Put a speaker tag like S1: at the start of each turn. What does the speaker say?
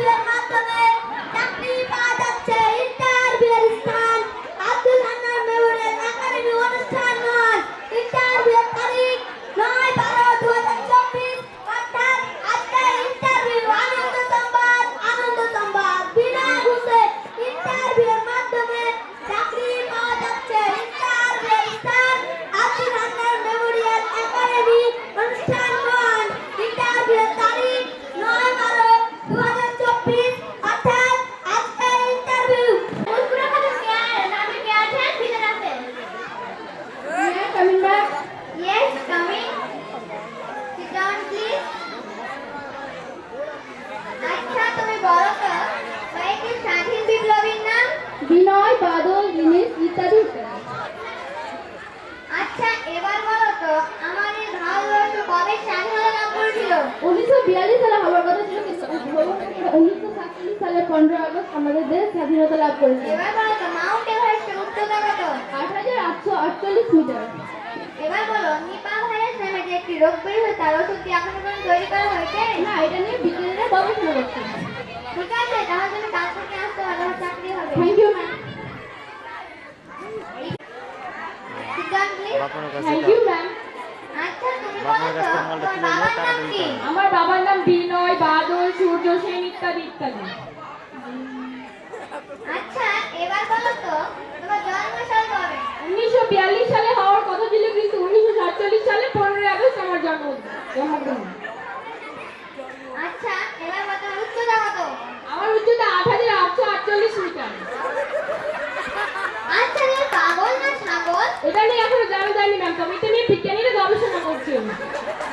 S1: Rápida,
S2: উনিশশো বিয়াল্লিশ সালে হওয়ার কথা ছিল কিন্তু উনিশশো সাতচল্লিশ সালে পনেরো আগস্ট আমাদের দেশ স্বাধীনতা লাভ করেছে। আট হাজার আটশো আটচল্লিশ মিটার।
S1: এবার বলো নিপা ভাইরাস নামে যে একটি রোগ বের হয় তার ওষুধ কি এখনও পর্যন্ত তৈরি করা হয়েছে?
S2: না এটা নিয়ে বিজ্ঞানীরা গবেষণা করছে।
S1: ঠিক আছে তাহলে তুমি কাল থেকে আসতে হবে চাকরি হবে।
S2: Thank you ma'am thank you ma'am আমার বাবার নাম বিনয় বাদল সূর্য সেন ইত্যাদি ইত্যাদি।
S1: সালে হওয়ার আগস্ট আমার জন্ম
S2: আমার উচ্চতা 8848 মিটার। আচ্ছা তুমি পাগল না ছাগল? এটা নিয়ে এখনও জানা জানি ম্যাম
S1: তুমি এটা নিয়ে watching.